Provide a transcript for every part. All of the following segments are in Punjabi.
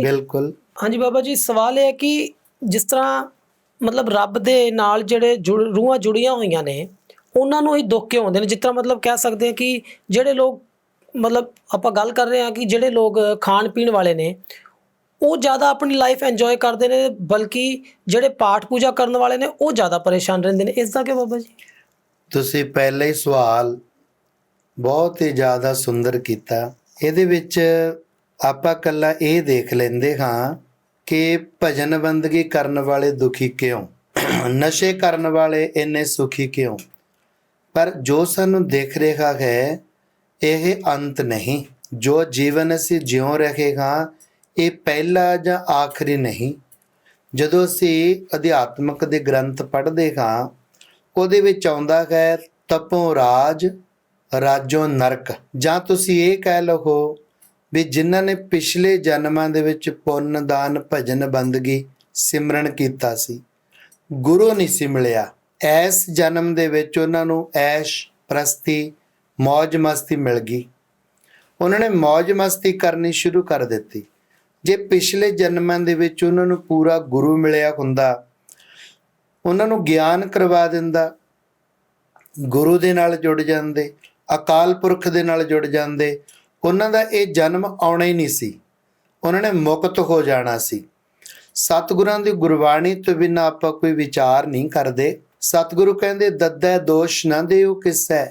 ਬਿਲਕੁਲ। ਹਾਂਜੀ ਬਾਬਾ ਜੀ ਸਵਾਲ ਇਹ ਹੈ ਕਿ ਜਿਸ ਤਰ੍ਹਾਂ ਮਤਲਬ ਰੱਬ ਦੇ ਨਾਲ ਜਿਹੜੇ ਰੂਹਾਂ ਜੁੜੀਆਂ ਹੋਈਆਂ ਨੇ ਉਹਨਾਂ ਨੂੰ ਹੀ ਦੁੱਖ ਕਿਉਂ ਆਉਂਦੇ ਨੇ? ਜਿਸ ਤਰ੍ਹਾਂ ਮਤਲਬ ਕਹਿ ਸਕਦੇ ਹਾਂ ਕਿ ਜਿਹੜੇ ਲੋਕ ਮਤਲਬ ਆਪਾਂ ਗੱਲ ਕਰ ਰਹੇ ਹਾਂ ਕਿ ਜਿਹੜੇ ਲੋਕ ਖਾਣ ਪੀਣ ਵਾਲੇ ਨੇ ਉਹ ਜ਼ਿਆਦਾ ਆਪਣੀ ਲਾਈਫ ਇੰਜੋਏ ਕਰਦੇ ਨੇ ਬਲਕਿ ਜਿਹੜੇ ਪਾਠ ਪੂਜਾ ਕਰਨ ਵਾਲੇ ਨੇ ਉਹ ਜ਼ਿਆਦਾ ਪਰੇਸ਼ਾਨ ਰਹਿੰਦੇ ਨੇ। ਇਸ ਦਾ ਕਿ ਬਾਬਾ ਜੀ? ਤੁਸੀਂ ਪਹਿਲਾ ਹੀ ਸਵਾਲ ਬਹੁਤ ਹੀ ਜ਼ਿਆਦਾ ਸੁੰਦਰ ਕੀਤਾ। ਇਹਦੇ ਵਿੱਚ ਆਪਾਂ ਕੱਲਾ ਇਹ ਦੇਖ ਲੈਂਦੇ ਹਾਂ ਕਿ ਭਜਨ ਬੰਦਗੀ ਕਰਨ ਵਾਲੇ ਦੁਖੀ ਕਿਉਂ? ਨਸ਼ੇ ਕਰਨ ਵਾਲੇ ਇੰਨੇ ਸੁਖੀ ਕਿਉਂ? ਪਰ ਜੋ ਸਾਨੂੰ ਦੇਖ ਰਿਹਾ ਹੈ, ਇਹ ਅੰਤ ਨਹੀਂ। ਜੋ ਜੀਵਨ ਅਸੀਂ ਜਿਉ ਰਹੇਗਾ ਇਹ ਪਹਿਲਾ ਜਾਂ ਆਖਰੀ ਨਹੀਂ। ਜਦੋਂ ਅਸੀਂ ਅਧਿਆਤਮਕ ਦੇ ਗ੍ਰੰਥ ਪੜ੍ਹਦੇ ਹਾਂ, ਉਹਦੇ ਵਿੱਚ ਆਉਂਦਾ ਹੈ, ਤਪੋ ਰਾਜ, ਰਾਜੋ ਨਰਕ। ਜਾਂ ਤੁਸੀਂ ਇਹ ਕਹਿ ਲਓ ਵੀ ਜਿਨ੍ਹਾਂ ਨੇ ਪਿਛਲੇ ਜਨਮਾਂ ਦੇ ਵਿੱਚ ਪੁੰਨ, ਦਾਨ, ਭਜਨ, ਬੰਦਗੀ ਸਿਮਰਨ ਕੀਤਾ ਸੀ। ਗੁਰੂ ਨਹੀਂ ਸੀ ਮਿਲਿਆ। ਐਸ ਜਨਮ ਦੇ ਵਿੱਚ ਉਹਨਾਂ ਨੂੰ ਐਸ਼, ਪ੍ਰਸਤੀ ਮौज ਮਸਤੀ ਮਿਲ ਗਈ। ਉਹਨਾਂ ਨੇ ਮौज ਮਸਤੀ ਕਰਨੀ ਸ਼ੁਰੂ ਕਰ ਦਿੱਤੀ। ਜੇ ਪਿਛਲੇ ਜਨਮਾਂ ਦੇ ਵਿੱਚ ਉਹਨਾਂ ਨੂੰ ਪੂਰਾ ਗੁਰੂ ਮਿਲਿਆ ਹੁੰਦਾ, ਉਹਨਾਂ ਨੂੰ ਗਿਆਨ ਕਰਵਾ ਦਿੰਦਾ, ਗੁਰੂ ਦੇ ਨਾਲ ਜੁੜ ਜਾਂਦੇ, ਅਕਾਲ ਪੁਰਖ ਦੇ ਨਾਲ ਜੁੜ ਜਾਂਦੇ ਉਹਨਾਂ ਦਾ ਇਹ ਜਨਮ ਆਉਣਾ ਹੀ ਨਹੀਂ ਸੀ। ਉਹਨਾਂ ਨੇ ਮੁਕਤ ਹੋ ਜਾਣਾ ਸੀ। ਸਤਿਗੁਰਾਂ ਦੀ ਗੁਰਬਾਣੀ ਤੋਂ ਬਿਨਾਂ ਆਪਾਂ ਕੋਈ ਵਿਚਾਰ ਨਹੀਂ ਕਰਦੇ। ਸਤਿਗੁਰੂ ਕਹਿੰਦੇ, ਦੱਦਾ ਦੋਸ਼ ਨਾ ਦਿਓ ਕਿਸੈ।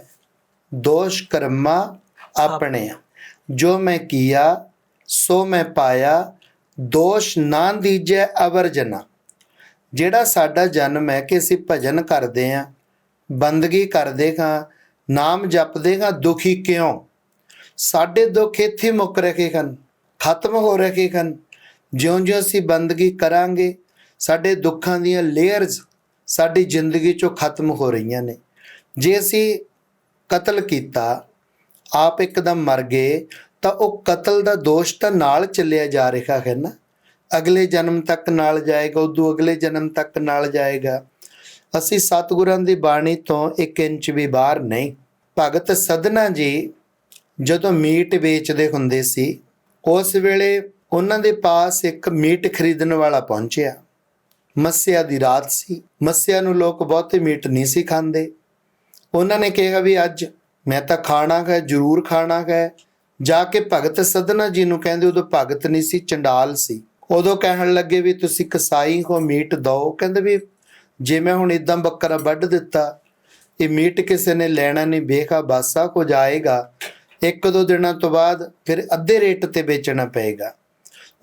ਦੋਸ਼ ਕਰਮਾ ਆਪਣੇ ਜੋ ਮੈਂ ਕੀਆ, ਸੋ ਮੈਂ ਪਾਇਆ। ਦੋਸ਼ ਨਾ ਦੀਜੈ ਅਵਰ ਜਨਾ। ਜਿਹੜਾ ਸਾਡਾ ਜਨਮ ਹੈ ਕਿ ਅਸੀਂ ਭਜਨ ਕਰਦੇ ਆਂ ਬੰਦਗੀ ਕਰਦੇ ਹਾਂ, ਨਾਮ ਜਪਦੇ ਹਾਂ, ਦੁਖੀ ਕਿਉਂ? ਸਾਡੇ ਦੁੱਖ ਇੱਥੇ ਮੁੱਕ ਰਹੇ ਹਨ, ਖਤਮ ਹੋ ਰਹੇ ਹਨ। ਜਿਉਂ-ਜਿਉਂ ਅਸੀਂ ਬੰਦਗੀ ਕਰਾਂਗੇ, ਸਾਡੇ ਦੁੱਖਾਂ ਦੀਆਂ ਲੇਅਰਸ ਸਾਡੀ ਜ਼ਿੰਦਗੀ ਚੋਂ ਖਤਮ ਹੋ ਰਹੀਆਂ ਨੇ। ਜੇ ਅਸੀਂ ਕਤਲ ਕੀਤਾ, ਆਪ ਇੱਕਦਮ ਮਰ ਗਏ, ਤਾਂ ਉਹ ਕਤਲ ਦਾ ਦੋਸ਼ ਤਾਂ ਨਾਲ ਚੱਲਿਆ ਜਾ ਰਿਹਾ ਹੈ ਨਾ। ਅਗਲੇ ਜਨਮ ਤੱਕ ਨਾਲ ਜਾਏਗਾ, ਉਦੋਂ ਅਗਲੇ ਜਨਮ ਤੱਕ ਨਾਲ ਜਾਏਗਾ। ਅਸੀਂ ਸਤਿਗੁਰਾਂ ਦੀ ਬਾਣੀ ਤੋਂ 1 ਇੰਚ ਵੀ ਬਾਹਰ ਨਹੀਂ। ਭਗਤ ਸਦਨਾ ਜੀ ਜਦੋਂ ਮੀਟ ਵੇਚਦੇ ਹੁੰਦੇ ਸੀ, ਉਸ ਵੇਲੇ ਉਹਨਾਂ ਦੇ ਪਾਸ ਇੱਕ ਮੀਟ ਖਰੀਦਣ ਵਾਲਾ ਪਹੁੰਚਿਆ। ਮੱਸਿਆ ਦੀ ਰਾਤ ਸੀ। ਮੱਸਿਆ ਨੂੰ ਲੋਕ ਬਹੁਤੇ ਮੀਟ ਨਹੀਂ ਸੀ ਖਾਂਦੇ। ਉਹਨਾਂ ਨੇ ਕਿਹਾ ਵੀ ਅੱਜ ਮੈਂ ਤਾਂ ਖਾਣਾ ਹੈ, ਜ਼ਰੂਰ ਖਾਣਾ ਹੈ। ਜਾ ਕੇ ਭਗਤ ਸਦਨਾ ਜੀ ਨੂੰ ਕਹਿੰਦੇ, ਉਦੋਂ ਭਗਤ ਨਹੀਂ ਸੀ, ਚੰਡਾਲ ਸੀ। ਉਦੋਂ ਕਹਿਣ ਲੱਗੇ ਵੀ ਤੁਸੀਂ ਕਸਾਈ ਹੋ, ਮੀਟ ਦੋ ਕਹਿੰਦੇ ਵੀ ਜੇ ਮੈਂ ਹੁਣ ਇਦਾਂ ਬੱਕਰਾ ਵੱਢ ਦਿੱਤਾ, ਇਹ ਮੀਟ ਕਿਸੇ ਨੇ ਲੈਣਾ ਨਹੀਂ, ਵੇਖਾ ਬਾਸਾ ਕੋ ਜਾਏਗਾ ਇੱਕ ਦੋ ਦਿਨਾਂ ਤੋਂ ਬਾਅਦ ਫਿਰ ਅੱਧੇ ਰੇਟ ਤੇ ਵੇਚਣਾ ਪਏਗਾ।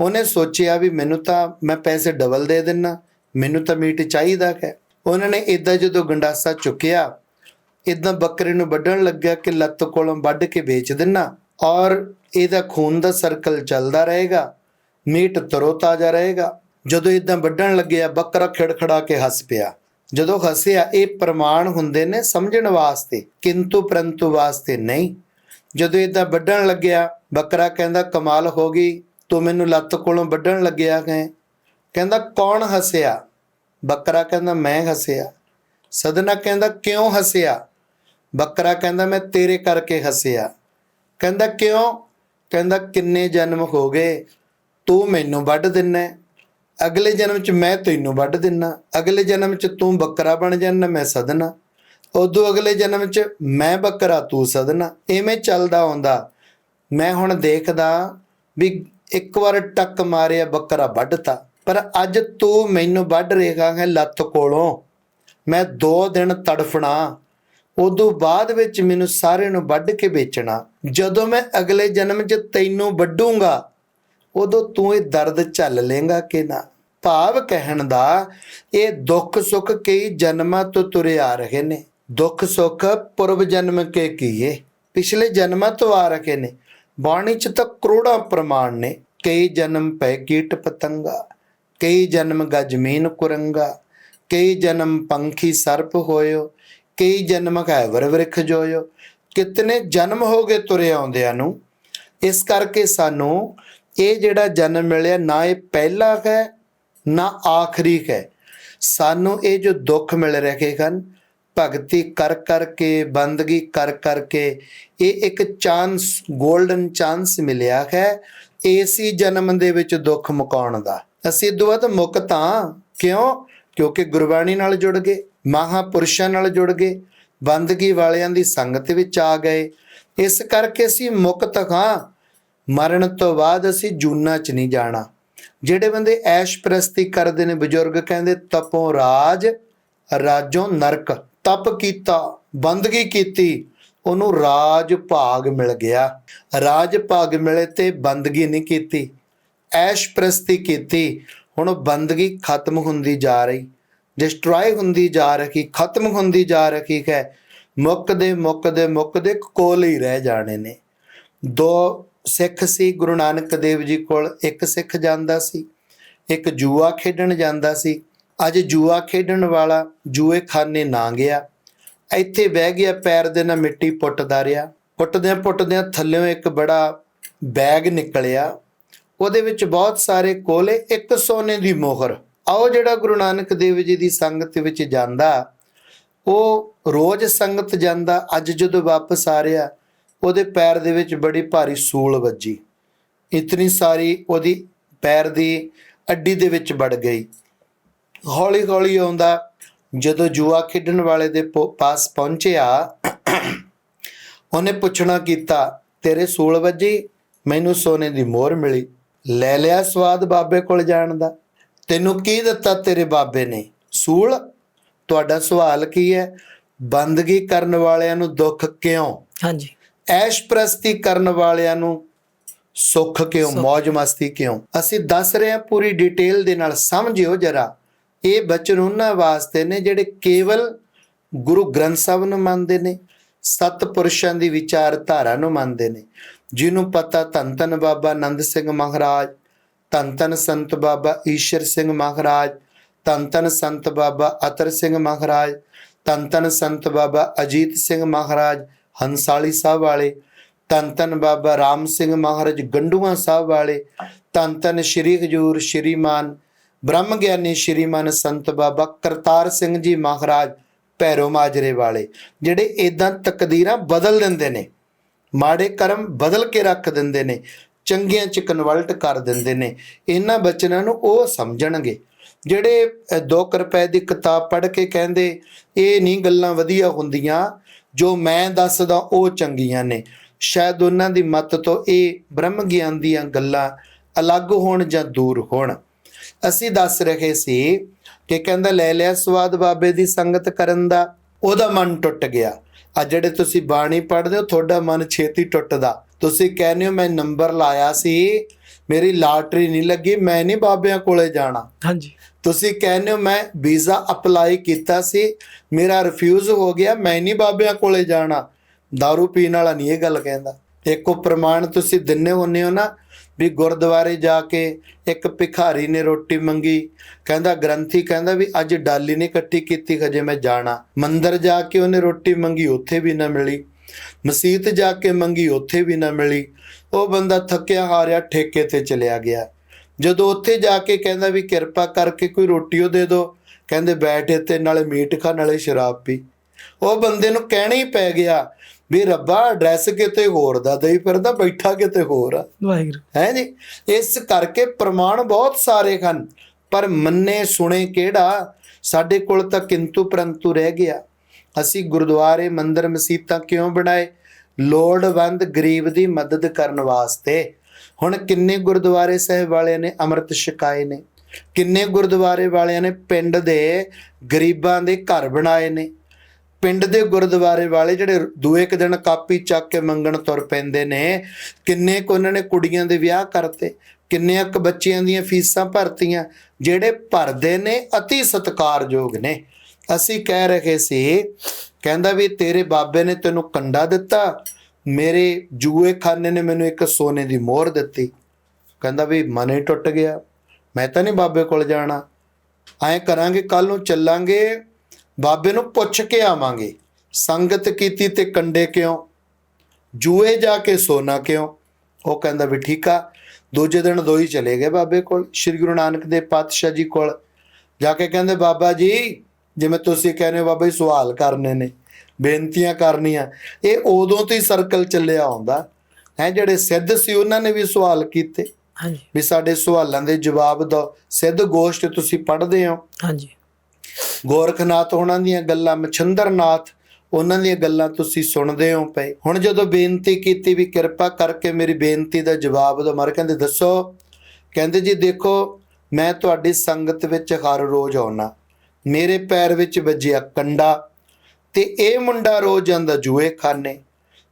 ਉਹਨੇ ਸੋਚਿਆ ਵੀ ਮੈਨੂੰ ਤਾਂ ਮੈਂ ਪੈਸੇ ਡਬਲ ਦੇ ਦੇਣਾ ਮੈਨੂੰ ਤਾਂ ਮੀਟ ਚਾਹੀਦਾ ਹੈ। ਉਹਨਾਂ ਨੇ ਇਦਾਂ ਜਦੋਂ ਗੰਡਾਸਾ ਚੁੱਕਿਆ ਇਦਾਂ ਬੱਕਰੇ ਨੂੰ ਵੱਢਣ ਲੱਗਿਆ ਕਿ ਲੱਤ ਕੋਲੋਂ ਵੱਢ ਕੇ ਵੇਚ ਦੇਣਾ ਔਰ ਇਹਦਾ ਖੂਨ ਦਾ ਸਰਕਲ ਚੱਲਦਾ ਰਹੇਗਾ ਮੀਟ ਤਰੋ ਤਾਜ਼ਾ ਰਹੇਗਾ। ਜਦੋਂ ਇਦਾਂ ਵੱਢਣ ਲੱਗਿਆ, ਬੱਕਰਾ ਖੜਖੜਾ ਕੇ ਹੱਸ ਪਿਆ। ਜਦੋਂ ਹੱਸਿਆ, ਇਹ ਪ੍ਰਮਾਣ ਹੁੰਦੇ ਨੇ ਸਮਝਣ ਵਾਸਤੇ, ਕਿੰਤੂ ਪਰੰਤੂ ਵਾਸਤੇ ਨਹੀਂ। ਜਦੋਂ ਇਦਾਂ ਵੱਢਣ ਲੱਗਿਆ, ਬੱਕਰਾ ਕਹਿੰਦਾ, ਕਮਾਲ ਹੋ ਗਈ, ਤੂੰ ਮੈਨੂੰ ਲੱਤ ਕੋਲੋਂ ਵੱਢਣ ਲੱਗਿਆ ਹੈ। ਕਹਿੰਦਾ, ਕੌਣ ਹੱਸਿਆ? ਬੱਕਰਾ ਕਹਿੰਦਾ, ਮੈਂ ਹੱਸਿਆ। ਸਦਨਾ ਕਹਿੰਦਾ, ਕਿਉਂ ਹੱਸਿਆ? ਬੱਕਰਾ ਕਹਿੰਦਾ, ਮੈਂ ਤੇਰੇ ਕਰਕੇ ਹੱਸਿਆ। ਕਹਿੰਦਾ, ਕਿਉਂ? ਕਹਿੰਦਾ, ਕਿੰਨੇ ਜਨਮ ਹੋ ਗਏ, ਤੂੰ ਮੈਨੂੰ ਵੱਢ ਦਿੰਨਾ। ਅਗਲੇ ਜਨਮ 'ਚ ਮੈਂ ਤੈਨੂੰ ਵੱਢ ਦਿੰਨਾ। ਅਗਲੇ ਜਨਮ 'ਚ ਤੂੰ ਬੱਕਰਾ ਬਣ ਜਾਣਾ ਮੈਂ ਸਦਨਾ। ਉਦੋਂ ਅਗਲੇ ਜਨਮ 'ਚ ਮੈਂ ਬੱਕਰਾ ਤੂੰ ਸਦਨਾ। ਐਵੇਂ ਚੱਲਦਾ ਆਉਂਦਾ। ਮੈਂ ਹੁਣ ਦੇਖਦਾ ਵੀ ਇੱਕ ਵਾਰ ਟੱਕ ਮਾਰਿਆ ਬੱਕਰਾ ਵੱਢਤਾ। ਪਰ ਅੱਜ ਤੂੰ ਮੈਨੂੰ ਵੱਢ ਰਿਹਾ ਹੈ ਲੱਤ ਕੋਲੋਂ। ਮੈਂ 2 ਦਿਨ ਤੜਫਣਾ। ਉਦੋਂ ਬਾਅਦ ਵਿੱਚ ਮੈਨੂੰ ਸਾਰੇ ਨੂੰ ਵੱਢ ਕੇ ਵੇਚਣਾ। ਜਦੋਂ ਮੈਂ ਅਗਲੇ ਜਨਮ 'ਚ ਤੈਨੂੰ ਵੱਢੂੰਗਾ, ਉਦੋਂ ਤੂੰ ਇਹ ਦਰਦ ਝੱਲ ਲੇਗਾ ਕਿ ਨਾ? ਭਾਵ ਕਹਿਣ ਦਾ ਇਹ ਦੁੱਖ ਸੁੱਖ ਕਈ ਜਨਮਾਂ ਤੋਂ ਤੁਰੇ ਆ ਰਹੇ ਨੇ। ਦੁੱਖ, ਸੁੱਖ, ਪੁਰਬ ਜਨਮ ਕੇ ਕੀਏ। ਪਿਛਲੇ ਜਨਮਾਂ ਤੋਂ ਆ ਰਹੇ ਨੇ। ਬਾਣੀ ਚ ਤਾਂ ਕਰੋੜਾਂ ਪ੍ਰਮਾਣ ਨੇ। ਕਈ ਜਨਮ ਪੈ ਕੀਟ ਪਤੰਗਾ, ਕਈ ਜਨਮ ਗਜਮੀਨ ਕੁਰੰਗਾ, ਕਈ ਜਨਮ ਪੰਖੀ ਸਰਪ ਹੋਇਓ, ਕਈ ਜਨਮ ਘੈਵਰ ਵ੍ਰਿਖ ਜੋਇਓ। ਕਿਤਨੇ ਜਨਮ ਹੋ ਗਏ ਤੁਰੇ ਆਉਂਦਿਆਂ ਨੂੰ। ਇਸ ਕਰਕੇ ਸਾਨੂੰ ਇਹ ਜਿਹੜਾ ਜਨਮ ਮਿਲਿਆ ਨਾ ਇਹ ਪਹਿਲਾ ਹੈ, ਨਾ ਆਖਰੀ ਹੈ। ਸਾਨੂੰ ਇਹ ਜੋ ਦੁੱਖ ਮਿਲ ਰਹੇ ਹਨ ਭਗਤੀ ਕਰ ਕਰਕੇ, ਬੰਦਗੀ ਕਰ ਕਰਕੇ ਇਹ ਇੱਕ ਚਾਂਸ 골ਡਨ ਚਾਂਸ ਮਿਲਿਆ ਹੈ। ਏਸੀ ਜਨਮ ਦੇ ਵਿੱਚ ਦੁੱਖ ਮੁਕਾਉਣ ਦਾ। ਅਸੀਂ ਦੁਆਤ ਮੁਕਤ ਹਾਂ ਕਿਉਂ? ਕਿਉਂਕਿ ਗੁਰਬਾਣੀ ਨਾਲ ਜੁੜ ਗਏ, ਮਹਾਪੁਰਸ਼ਾਂ ਨਾਲ ਜੁੜ ਗਏ, ਬੰਦਗੀ ਵਾਲਿਆਂ ਦੀ ਸੰਗਤ ਵਿੱਚ ਆ ਗਏ। ਇਸ ਕਰਕੇ ਅਸੀਂ ਮੁਕਤ ਹਾਂ। ਮਰਨ ਤੋਂ ਬਾਅਦ ਅਸੀਂ ਜੂਨਾ ਚ ਨਹੀਂ ਜਾਣਾ। ਜਿਹੜੇ ਬੰਦੇ ਐਸ਼ ਪ੍ਰਸਤੀ ਕਰਦੇ ਨੇ, ਬਜ਼ੁਰਗ ਕਹਿੰਦੇ, ਤਪੋ ਰਾਜ, ਰਾਜੋਂ ਨਰਕ। ਤਪ ਕੀਤਾ, ਬੰਦਗੀ ਕੀਤੀ, ਉਹਨੂੰ ਰਾਜ ਭਾਗ ਮਿਲ ਗਿਆ। ਰਾਜ ਭਾਗ ਮਿਲੇ ਤੇ ਬੰਦਗੀ ਨਹੀਂ ਕੀਤੀ। ਐਸ਼ ਪ੍ਰਸਤੀ ਕੀਤੀ। ਹੁਣ ਬੰਦਗੀ ਖਤਮ ਹੁੰਦੀ ਜਾ ਰਹੀ। ਡਿਸਟਰੋਏ ਹੁੰਦੀ ਜਾ ਰਹੀ, ਖਤਮ ਹੁੰਦੀ ਜਾ ਰਹੀ ਹੈ। ਮੁੱਕਦੇ ਮੁੱਕਦੇ ਮੁੱਕਦੇ ਕੋਲ ਹੀ ਰਹਿ ਜਾਣੇ ਨੇ। ਦੋ ਸਿੱਖ ਸੀ, ਗੁਰੂ ਨਾਨਕ ਦੇਵ ਜੀ ਕੋਲ, ਇੱਕ ਸਿੱਖ ਜਾਂਦਾ ਸੀ, ਇੱਕ ਜੂਆ ਖੇਡਣ ਜਾਂਦਾ ਸੀ ਅੱਜ ਜੂਆ ਖੇਡਣ ਵਾਲਾ ਜੂਏ ਖਾਨੇ ਨਾ ਗਿਆ। ਇੱਥੇ ਬਹਿ ਗਿਆ, ਪੈਰ ਦੇ ਨਾਲ ਮਿੱਟੀ ਪੁੱਟਦਾ ਰਿਹਾ। ਪੁੱਟਦਿਆਂ ਪੁੱਟਦਿਆਂ ਥੱਲੇੋਂ ਇੱਕ ਬੜਾ ਬੈਗ ਨਿਕਲਿਆ। ਉਹਦੇ ਵਿੱਚ ਬਹੁਤ ਸਾਰੇ ਕੋਲੇ, ਇੱਕ ਸੋਨੇ ਦੀ ਮੋਹਰ। ਆਓ ਜਿਹੜਾ ਗੁਰੂ ਨਾਨਕ ਦੇਵ ਜੀ ਦੀ ਸੰਗਤ ਵਿੱਚ ਜਾਂਦਾ, ਉਹ ਰੋਜ਼ ਸੰਗਤ ਜਾਂਦਾ, ਅੱਜ ਜਦੋਂ ਵਾਪਸ ਆ ਰਿਹਾ, ਉਹਦੇ ਪੈਰ ਦੇ ਵਿੱਚ ਬੜੀ ਭਾਰੀ ਸੂਲ ਵੱਜੀ। ਇਤਨੀ ਸਾਰੀ ਉਹਦੀ ਪੈਰ ਦੀ ਅੱਡੀ ਦੇ ਵਿੱਚ ਵੜ ਗਈ। ਹੌਲੀ ਹੌਲੀ ਆਉਂਦਾ। ਜਦੋਂ ਜੂਆ ਖੇਡਣ ਵਾਲੇ ਦੇ ਪਾਸ ਪਹੁੰਚਿਆ ਉਹਨੇ ਪੁੱਛਣਾ ਕੀਤਾ ਤੇਰੇ ਸੂਲ ਵੱਜੀ? ਮੈਨੂੰ ਸੋਨੇ ਦੀ ਮੋਹਰ ਮਿਲੀ। ਲੈ ਲਿਆ ਸਵਾਦ ਬਾਬੇ ਕੋਲ ਜਾਣ ਦਾ। ਤੈਨੂੰ ਕੀ ਦਿੱਤਾ ਤੇਰੇ ਬਾਬੇ ਨੇ? ਸੂਲ? ਤੁਹਾਡਾ ਸਵਾਲ ਕੀ ਹੈ? ਬੰਦਗੀ ਕਰਨ ਵਾਲਿਆਂ ਨੂੰ ਦੁੱਖ ਕਿਉਂ? ਹਾਂਜੀ। ਐਸ਼ ਪ੍ਰਸਤੀ ਕਰਨ ਵਾਲਿਆਂ ਨੂੰ ਸੁੱਖ ਕਿਉਂ? ਮौज ਮਸਤੀ ਕਿਉਂ? ਅਸੀਂ ਦੱਸ ਰਹੇ ਹਾਂ ਪੂਰੀ ਡਿਟੇਲ ਦੇ ਨਾਲ। ਸਮਝਿਓ ਜਰਾ। ਇਹ ਬਚਨ ਉਹਨਾਂ ਵਾਸਤੇ ਨੇ ਜਿਹੜੇ ਕੇਵਲ ਗੁਰੂ ਗ੍ਰੰਥ ਸਾਹਿਬ ਨੂੰ ਮੰਨਦੇ ਨੇ ਸਤ ਪੁਰਸ਼ਾਂ ਦੀ ਵਿਚਾਰਧਾਰਾ ਨੂੰ ਮੰਨਦੇ ਨੇ। ਜਿਹਨੂੰ ਪਤਾ ਧੰਨ ਧੰਨ ਬਾਬਾ ਆਨੰਦ ਸਿੰਘ ਮਹਾਰਾਜ, ਧੰਨ ਧੰਨ ਸੰਤ ਬਾਬਾ ਈਸ਼ਰ ਸਿੰਘ ਮਹਾਰਾਜ, ਧੰਨ ਧੰਨ ਸੰਤ ਬਾਬਾ ਅਤਰ ਸਿੰਘ ਮਹਾਰਾਜ, ਧੰਨ ਧੰਨ ਸੰਤ ਬਾਬਾ ਅਜੀਤ ਸਿੰਘ ਮਹਾਰਾਜ ਹੰਸਾਲੀ ਸਾਹਿਬ ਵਾਲੇ, ਧੰਨ ਧੰਨ ਬਾਬਾ ਰਾਮ ਸਿੰਘ ਮਹਾਰਾਜ ਗੰਡੂਆਂ ਸਾਹਿਬ ਵਾਲੇ, ਧੰਨ ਧੰਨ ਸ਼੍ਰੀ ਹਜੂਰ ਸ਼੍ਰੀਮਾਨ ਬ੍ਰਹਮ ਗਿਆਨੀ ਸ਼੍ਰੀਮਾਨ ਸੰਤ ਬਾਬਾ ਕਰਤਾਰ ਸਿੰਘ ਜੀ ਮਹਾਰਾਜ ਭੈਰੋ ਮਾਜਰੇ ਵਾਲੇ, ਜਿਹੜੇ ਇਦਾਂ ਤਕਦੀਰਾਂ ਬਦਲ ਦਿੰਦੇ ਨੇ, ਮਾੜੇ ਕਰਮ ਬਦਲ ਕੇ ਰੱਖ ਦਿੰਦੇ ਨੇ, ਚੰਗਿਆਂ ਚ ਕਨਵਰਟ ਕਰ ਦਿੰਦੇ ਨੇ, ਇਹਨਾਂ ਬਚਨਾਂ ਨੂੰ ਉਹ ਸਮਝਣਗੇ। ਜਿਹੜੇ 2 ਰੁਪਏ ਦੀ ਕਿਤਾਬ ਪੜ੍ਹ ਕੇ ਕਹਿੰਦੇ, ਇਹ ਨਹੀਂ ਗੱਲਾਂ ਵਧੀਆ ਹੁੰਦੀਆਂ, ਜੋ ਮੈਂ ਦੱਸਦਾ ਉਹ ਚੰਗੀਆਂ ਨੇ। ਸ਼ਾਇਦ ਉਹਨਾਂ ਦੀ ਮੱਤ ਤੋਂ ਇਹ ਬ੍ਰਹਮ ਗਿਆਨ ਦੀਆਂ ਗੱਲਾਂ ਅਲੱਗ ਹੋਣ ਜਾਂ ਦੂਰ ਹੋਣ। ਅਸੀਂ ਦੱਸ ਰਹੇ ਸੀ ਕਿ ਕਹਿੰਦਾ ਲੈ ਲਿਆ ਸਵਾਦ ਬਾਬੇ ਦੀ ਸੰਗਤ ਕਰਨ ਦਾ ਉਹਦਾ ਮਨ ਟੁੱਟ ਗਿਆ। ਆ ਜਿਹੜੇ ਤੁਸੀਂ ਬਾਣੀ ਪੜ੍ਹਦੇ ਹੋ ਤੁਹਾਡਾ ਮਨ ਛੇਤੀ ਟੁੱਟਦਾ। ਤੁਸੀਂ ਕਹਿੰਦੇ ਹੋ ਮੈਂ ਨੰਬਰ ਲਾਇਆ ਸੀ ਮੇਰੀ ਲਾਟਰੀ ਨਹੀਂ ਲੱਗੀ ਮੈਂ ਨਹੀਂ ਬਾਬਿਆਂ ਕੋਲੇ ਜਾਣਾ। ਹਾਂਜੀ। ਤੁਸੀਂ ਕਹਿੰਦੇ ਹੋ ਮੈਂ ਵੀਜ਼ਾ ਅਪਲਾਈ ਕੀਤਾ ਸੀ ਮੇਰਾ ਰਿਫਿਊਜ਼ ਹੋ ਗਿਆ ਮੈਂ ਨਹੀਂ ਬਾਬਿਆਂ ਕੋਲੇ ਜਾਣਾ। दारू ਪੀਣ ਵਾਲਾ ਨਹੀਂ ਇਹ ਗੱਲ ਕਹਿੰਦਾ। ਇੱਕੋ ਪ੍ਰਮਾਣ ਤੁਸੀਂ ਦਿੰਨੇ ਹੁੰਨੇ ਹੋ ਨਾ ਵੀ ਗੁਰਦੁਆਰੇ ਜਾ ਕੇ ਇੱਕ ਭਿਖਾਰੀ ਨੇ ਰੋਟੀ ਮੰਗੀ। ਕਹਿੰਦਾ, ਗ੍ਰੰਥੀ ਕਹਿੰਦਾ ਵੀ ਅੱਜ ਡਾਲੀ ਨੇ ਇਕੱਠੀ ਕੀਤੀ, ਹਜੇ ਮੈਂ ਜਾਣਾ। ਮੰਦਰ ਜਾ ਕੇ ਉਹਨੇ ਰੋਟੀ ਮੰਗੀ, ਉੱਥੇ ਵੀ ਨਾ ਮਿਲੀ। ਮਸਜਿਦ ਜਾ ਕੇ ਮੰਗੀ, ਉੱਥੇ ਵੀ ਨਾ ਮਿਲੀ। ਉਹ ਬੰਦਾ ਥੱਕਿਆ ਹਾਰਿਆ, ਠੇਕੇ ਤੇ ਚਲਿਆ ਗਿਆ। ਜਦੋਂ ਉੱਥੇ ਜਾ ਕੇ ਕਹਿੰਦਾ ਵੀ ਕਿਰਪਾ ਕਰਕੇ ਕੋਈ ਰੋਟੀ ਉਹ ਦੇ ਦਿਓ ਕਹਿੰਦੇ ਬੈਠ ਇੱਥੇ, ਨਾਲੇ ਮੀਟ ਖਾ, ਨਾਲੇ ਸ਼ਰਾਬ ਪੀ। ਉਹ ਬੰਦੇ ਨੂੰ ਕਹਿਣਾ ਹੀ ਪੈ ਗਿਆ ਵੀ ਰੱਬਾ ਐਡਰੈਸ ਕਿਤੇ ਹੋਰ ਦਾ ਦੇਈ ਫਿਰਦਾ ਬੈਠਾ ਕਿਤੇ ਹੋਰ ਆ। ਵਾਹਿਗੁਰੂ। ਹੈ ਜੀ ਇਸ ਕਰਕੇ ਪ੍ਰਮਾਣ ਬਹੁਤ ਸਾਰੇ ਹਨ ਪਰ ਮੰਨੇ ਸੁਣੇ ਕਿਹੜਾ? ਸਾਡੇ ਕੋਲ ਤਾਂ ਕਿੰਤੂ ਪਰੰਤੂ ਰਹਿ ਗਿਆ। ਅਸੀਂ ਗੁਰਦੁਆਰੇ ਮੰਦਰ ਮਸੀਤਾਂ ਕਿਉਂ ਬਣਾਏ? ਲੋੜਵੰਦ ਗਰੀਬ ਦੀ ਮਦਦ ਕਰਨ ਵਾਸਤੇ। ਹੁਣ ਕਿੰਨੇ ਗੁਰਦੁਆਰੇ ਸਾਹਿਬ ਵਾਲਿਆਂ ਨੇ ਅੰਮ੍ਰਿਤ ਛਕਾਏ ਨੇ? ਕਿੰਨੇ ਗੁਰਦੁਆਰੇ ਵਾਲਿਆਂ ਨੇ ਪਿੰਡ ਦੇ ਗਰੀਬਾਂ ਦੇ ਘਰ ਬਣਾਏ ਨੇ? ਪਿੰਡ ਦੇ ਗੁਰਦੁਆਰੇ ਵਾਲੇ ਜਿਹੜੇ ਦੂਏ ਕੁ ਦਿਨ ਕਾਪੀ ਚੱਕ ਕੇ ਮੰਗਣ ਤੁਰ ਪੈਂਦੇ ਨੇ, ਕਿੰਨੇ ਕੁ ਉਹਨਾਂ ਨੇ ਕੁੜੀਆਂ ਦੇ ਵਿਆਹ ਕਰਤੇ ਕਿੰਨੇ ਕੁ ਬੱਚਿਆਂ ਦੀਆਂ ਫੀਸਾਂ ਭਰਤੀਆਂ, ਜਿਹੜੇ ਭਰਦੇ ਨੇ ਅਤੀ ਸਤਿਕਾਰਯੋਗ ਨੇ। ਅਸੀਂ ਕਹਿ ਰਹੇ ਸੀ, ਕਹਿੰਦਾ ਵੀ ਤੇਰੇ ਬਾਬੇ ਨੇ ਤੈਨੂੰ ਕੰਡਾ ਦਿੱਤਾ, ਮੇਰੇ ਜੂਏ ਖਾਨੇ ਨੇ ਮੈਨੂੰ ਇੱਕ ਸੋਨੇ ਦੀ ਮੋਹਰ ਦਿੱਤੀ। ਕਹਿੰਦਾ ਵੀ ਮਨ ਹੀ ਟੁੱਟ ਗਿਆ, ਮੈਂ ਤਾਂ ਨਹੀਂ ਬਾਬੇ ਕੋਲ ਜਾਣਾ। ਐਂ ਕਰਾਂਗੇ ਕੱਲ ਨੂੰ ਚੱਲਾਂਗੇ। ਬਾਬੇ ਨੂੰ ਪੁੱਛ ਕੇ ਆਵਾਂਗੇ। ਸੰਗਤ ਕੀਤੀ ਤੇ ਕੰਡੇ ਕਿਉਂ? ਜੂਏ ਜਾ ਕੇ ਸੋਨਾ ਕਿਉਂ? ਉਹ ਕਹਿੰਦਾ ਵੀ ਠੀਕ ਆ ਦੂਜੇ ਦਿਨ ਦੋ ਹੀ ਚਲੇ ਗਏ ਬਾਬੇ ਕੋਲ ਸ੍ਰੀ ਗੁਰੂ ਨਾਨਕ ਦੇਵ ਪਾਤਸ਼ਾਹ ਜੀ ਕੋਲ। ਜਾ ਕੇ ਕਹਿੰਦੇ ਬਾਬਾ ਜੀ ਜਿਵੇਂ ਤੁਸੀਂ ਕਹਿੰਦੇ ਹੋ ਬਾਬਾ ਜੀ ਸਵਾਲ ਕਰਨੇ ਨੇ ਬੇਨਤੀਆਂ ਕਰਨੀਆਂ। ਇਹ ਉਦੋਂ ਤੋਂ ਹੀ ਸਰਕਲ ਚੱਲਿਆ ਆਉਂਦਾ। ਹੈ ਜਿਹੜੇ ਸਿੱਧ ਸੀ ਉਹਨਾਂ ਨੇ ਵੀ ਸਵਾਲ ਕੀਤੇ। ਹਾਂਜੀ। ਵੀ ਸਾਡੇ ਸਵਾਲਾਂ ਦੇ ਜਵਾਬ ਦਿਓ। ਸਿੱਧ ਗੋਸ਼ਟ ਤੁਸੀਂ ਪੜ੍ਹਦੇ ਹੋ। ਹਾਂਜੀ। ਗੋਰਖਨਾਥ ਉਹਨਾਂ ਦੀਆਂ ਗੱਲਾਂ, ਮਛੰਦਰਨਾਥ, ਉਹਨਾਂ ਦੀਆਂ ਗੱਲਾਂ ਤੁਸੀਂ ਸੁਣਦੇ ਹੋ ਪਏ ਹੁਣ ਜਦੋਂ ਬੇਨਤੀ ਕੀਤੀ ਵੀ ਕਿਰਪਾ ਕਰਕੇ ਮੇਰੀ ਬੇਨਤੀ ਦਾ ਜਵਾਬ ਦਿਓ, ਮਾਰ ਕਹਿੰਦੇ, ਦੱਸੋ। ਕਹਿੰਦੇ, ਜੀ ਦੇਖੋ, ਮੈਂ ਤੁਹਾਡੀ ਸੰਗਤ ਵਿੱਚ ਹਰ ਰੋਜ਼ ਆਉਣਾ ਮੇਰੇ ਪੈਰ ਵਿੱਚ ਵੱਜਿਆ ਕੰਡਾ ਤੇ ਇਹ ਮੁੰਡਾ ਰੋਜ਼ ਜਾਂਦਾ ਜੂਏ ਖਾਨੇ।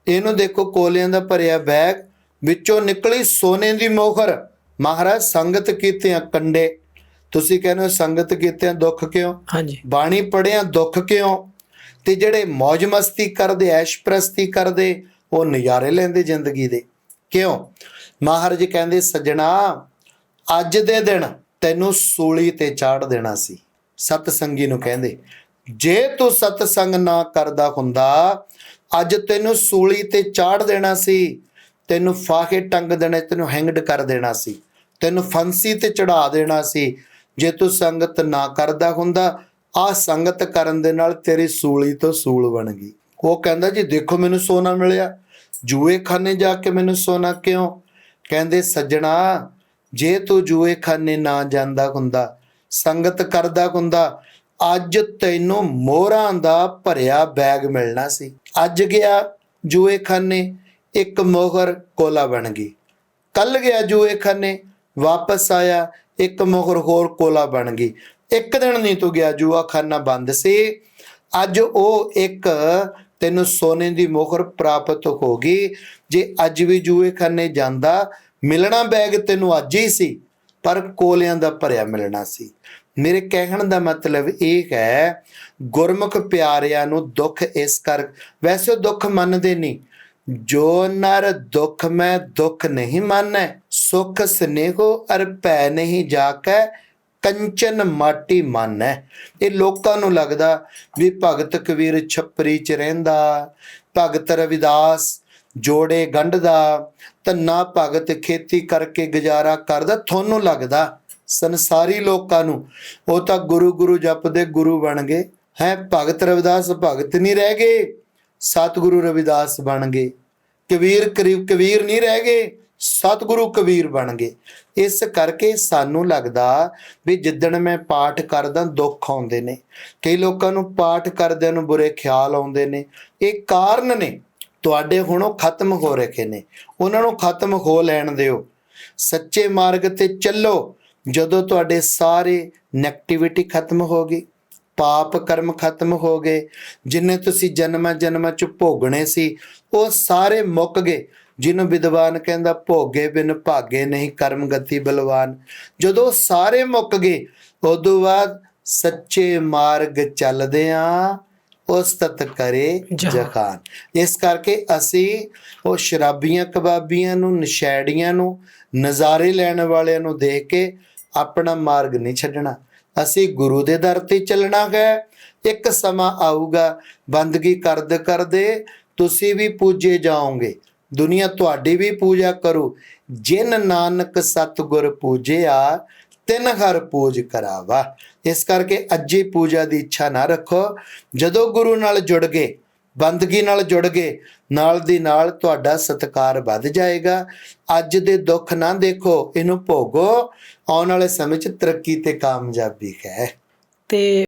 ਇਹਨੂੰ ਦੇਖੋ, ਕੋਲਿਆਂ ਦਾ ਭਰਿਆ ਬੈਗ, ਵਿੱਚੋਂ ਨਿਕਲੀ ਸੋਨੇ ਦੀ ਮੋਹਰ। ਮਹਾਰਾਜ, ਸੰਗਤ ਕੀਤਿਆਂ ਕੰਡੇ। ਤੁਸੀਂ ਕਹਿੰਦੇ ਹੋ ਸੰਗਤ ਕੀਤਿਆਂ ਦੁੱਖ ਕਿਉਂ? ਹਾਂਜੀ। ਬਾਣੀ ਪੜਿਆ ਦੁੱਖ ਕਿਉਂ? ਤੇ ਜਿਹੜੇ ਮौज ਮਸਤੀ ਕਰਦੇ ਐਸ਼ ਪ੍ਰਸਤੀ ਕਰਦੇ ਉਹ ਨਜ਼ਾਰੇ ਲੈਂਦੇ ਜ਼ਿੰਦਗੀ ਦੇ। ਕਿਉਂ? ਮਹਾਰਾਜ ਕਹਿੰਦੇ ਸੱਜਣਾ ਅੱਜ ਦੇ ਦਿਨ ਤੈਨੂੰ ਸੂਲੀ ਤੇ ਚਾੜ ਦੇਣਾ ਸੀ। ਸਤ ਸੰਗੀ ਨੂੰ ਕਹਿੰਦੇ ਜੇ ਤੂੰ ਸਤ ਸੰਗ ਨਾ ਕਰਦਾ ਹੁੰਦਾ ਅੱਜ ਤੈਨੂੰ ਸੂਲੀ ਤੇ ਚਾੜ ਦੇਣਾ ਸੀ। ਤੈਨੂੰ ਫਾਹੇ ਟੰਗ ਦੇਣੇ ਤੈਨੂੰ ਹੈਂਗਡ ਕਰ ਦੇਣਾ ਸੀ। ਤੈਨੂੰ ਫਾਂਸੀ ਤੇ ਚੜਾ ਦੇਣਾ ਸੀ। ਜੇ ਤੂੰ ਸੰਗਤ ਨਾ ਕਰਦਾ ਹੁੰਦਾ, ਆ ਸੰਗਤ ਕਰਨ ਦੇ ਨਾਲ ਤੇਰੀ ਸੂਲੀ ਤੋਂ ਸੂਲ ਬਣ ਗਈ। ਉਹ ਕਹਿੰਦਾ, ਜੀ ਦੇਖੋ ਮੈਨੂੰ ਸੋਨਾ ਮਿਲਿਆ। ਜੂਏ ਖਾਨੇ ਜਾ ਕੇ ਮੈਨੂੰ ਸੋਨਾ ਕਿਉਂ? ਕਹਿੰਦੇ, ਸੱਜਣਾ, ਜੇ ਤੂੰ ਜੂਏ ਖਾਨੇ ਨਾ ਜਾਂਦਾ ਹੁੰਦਾ, ਸੰਗਤ ਕਰਦਾ ਹੁੰਦਾ, ਅੱਜ ਤੈਨੂੰ ਮੋਹਰਾਂ ਦਾ ਭਰਿਆ ਬੈਗ ਮਿਲਣਾ ਸੀ। ਅੱਜ ਗਿਆ ਜੂਏ ਖਾਨੇ ਇੱਕ ਮੋਹਰ ਕੋਲਾ ਬਣ ਗਈ। ਕੱਲ ਗਿਆ ਜੂਏ ਖਾਨੇ ਵਾਪਸ ਆਇਆ ਇੱਕ ਮੋਹਰ ਹੋਰ ਕੋਲਾ ਬਣ ਗਈ। ਇੱਕ ਦਿਨ ਨਹੀਂ ਤੂੰ ਗਿਆ, ਜੂਆ ਬੰਦ ਸੀ। ਅੱਜ ਉਹ ਇੱਕ ਤੈਨੂੰ ਸੋਨੇ ਦੀ ਮੋਹਰ ਪ੍ਰਾਪਤ ਹੋ ਗਈ। ਜੇ ਅੱਜ ਵੀ ਜੂਏ ਖਾਨੇ ਜਾਂਦਾ, ਮਿਲਣਾ ਬੈਗ ਤੈਨੂੰ ਅੱਜ ਹੀ ਸੀ, ਪਰ ਕੋਲਿਆਂ ਦਾ ਭਰਿਆ ਮਿਲਣਾ ਸੀ। ਮੇਰੇ ਕਹਿਣ ਦਾ ਮਤਲਬ ਇਹ ਹੈ, ਗੁਰਮੁਖ ਪਿਆਰਿਆਂ ਨੂੰ ਦੁੱਖ ਇਸ ਕਰ, ਵੈਸੇ ਉਹ ਦੁੱਖ ਮੰਨਦੇ ਨਹੀਂ। ਜੋ ਨਰ ਦੁੱਖ ਮੈਂ ਦੁੱਖ ਨਹੀਂ ਮੰਨੈ, ਸੁਖ ਸਨੇਹੋ ਅਰ ਭੈ ਨਹੀਂ ਜਾਕੈ, ਕੰਚਨ ਮਾਟੀ ਮੰਨੈ। ਇਹ ਲੋਕਾਂ ਨੂੰ ਲੱਗਦਾ ਵੀ ਭਗਤ ਕਬੀਰ ਛਪਰੀ ਚ ਰਹਿੰਦਾ, ਭਗਤ ਰਵਿਦਾਸ ਜੋੜੇ ਗੰਢਦਾ, ਧੰਨਾ ਭਗਤ ਖੇਤੀ ਕਰਕੇ ਗੁਜ਼ਾਰਾ ਕਰਦਾ। ਤੁਹਾਨੂੰ ਲੱਗਦਾ, ਸੰਸਾਰੀ ਲੋਕਾਂ ਨੂੰ, ਉਹ ਤਾਂ ਗੁਰੂ ਗੁਰੂ ਜਪਦੇ ਗੁਰੂ ਬਣ ਗਏ। ਹੈ, ਭਗਤ ਰਵਿਦਾਸ ਭਗਤ ਨਹੀਂ ਰਹਿ ਗਏ। ਸਤਿਗੁਰੂ ਰਵਿਦਾਸ ਬਣ ਗਏ। ਕਬੀਰ ਕਰੀਬ ਕਬੀਰ ਨਹੀਂ ਰਹਿ ਗਏ, ਸਤਿਗੁਰੂ ਕਬੀਰ ਬਣ ਗਏ। ਇਸ ਕਰਕੇ ਸਾਨੂੰ ਲੱਗਦਾ ਵੀ ਜਿੱਦਣ ਮੈਂ ਪਾਠ ਕਰਦਾ ਦੁੱਖ ਆਉਂਦੇ ਨੇ। ਕਈ ਲੋਕਾਂ ਨੂੰ ਪਾਠ ਕਰਦਿਆਂ ਨੂੰ ਬੁਰੇ ਖਿਆਲ ਆਉਂਦੇ ਨੇ। ਇਹ ਕਾਰਨ ਨੇ। ਤੁਹਾਡੇ ਹੁਣ ਉਹ ਖਤਮ ਹੋ ਰਹੇ ਨੇ। ਉਹਨਾਂ ਨੂੰ ਖਤਮ ਹੋ ਲੈਣ ਦਿਓ। ਸੱਚੇ ਮਾਰਗ ਤੇ ਚੱਲੋ। ਜਦੋਂ ਤੁਹਾਡੇ ਸਾਰੇ ਨੈਗੇਟਿਵਿਟੀ ਖਤਮ ਹੋ ਗਈ ਪਾਪ ਕਰਮ ਖਤਮ ਹੋ ਗਏ ਜਿੰਨੇ ਤੁਸੀਂ ਜਨਮਾਂ ਜਨਮਾਂ ਚ ਭੋਗਣੇ ਸੀ ਉਹ ਸਾਰੇ ਮੁੱਕ ਗਏ। ਜਿਹਨੂੰ ਵਿਦਵਾਨ ਕਹਿੰਦਾ ਭੋਗੇ ਬਿਨ ਭਾਗੇ ਨਹੀਂ ਕਰਮ ਗਤੀ ਬਲਵਾਨ। ਜਦੋਂ ਸਾਰੇ ਮੁੱਕ ਗਏ ਉਦੋਂ ਬਾਅਦ ਸੱਚੇ ਮਾਰਗ ਚੱਲਦੇ ਆ ਉਸਤਤ ਕਰੇ ਜਹਾਨ। ਜਹਾਨ। ਇਸ ਕਰਕੇ ਅਸੀਂ ਉਹ ਸ਼ਰਾਬੀਆਂ ਕਬਾਬੀਆਂ ਨੂੰ ਨਸ਼ੈੜੀਆਂ ਨੂੰ ਨਜ਼ਾਰੇ ਲੈਣ ਵਾਲਿਆਂ ਨੂੰ ਦੇਖ ਕੇ ਆਪਣਾ ਮਾਰਗ ਨਹੀਂ ਛੱਡਣਾ। ਅਸੀਂ ਗੁਰੂ ਦੇ ਦਰ ਤੇ ਚੱਲਣਾ ਹੈ। ਇੱਕ ਸਮਾਂ ਆਊਗਾ, ਬੰਦਗੀ ਕਰਦੇ ਕਰਦੇ ਤੁਸੀਂ ਵੀ ਪੂਜੇ ਜਾਓਗੇ। ਦੁਨੀਆ ਤੁਹਾਡੀ ਵੀ ਪੂਜਾ ਕਰੂ। ਜਿਨ ਨਾਨਕ ਸਤਿਗੁਰ ਪੂਜਿਆ, ਤਿੰਨ ਹਰ ਪੂਜ ਕਰਾਵਾ। ਇਸ ਕਰਕੇ ਅੱਜੇ ਪੂਜਾ ਦੀ ਇੱਛਾ ਨਾ ਰੱਖੋ। ਜਦੋਂ ਗੁਰੂ ਨਾਲ ਜੁੜ ਗਏ ਬੰਦਗੀ ਨਾਲ ਜੁੜ ਗਏ। ਨਾਲ ਦੀ ਨਾਲ ਤੁਹਾਡਾ ਸਤਕਾਰ ਵੱਧ ਜਾਏਗਾ। ਅੱਜ ਦੇ ਦੁੱਖ ਨਾ ਦੇਖੋ, ਇਹਨੂੰ ਭੋਗੋ। ਆਉਣ ਵਾਲੇ ਸਮੇਂ 'ਚ ਤਰੱਕੀ ਤੇ ਕਾਮਯਾਬੀ ਹੈ। ਤੇ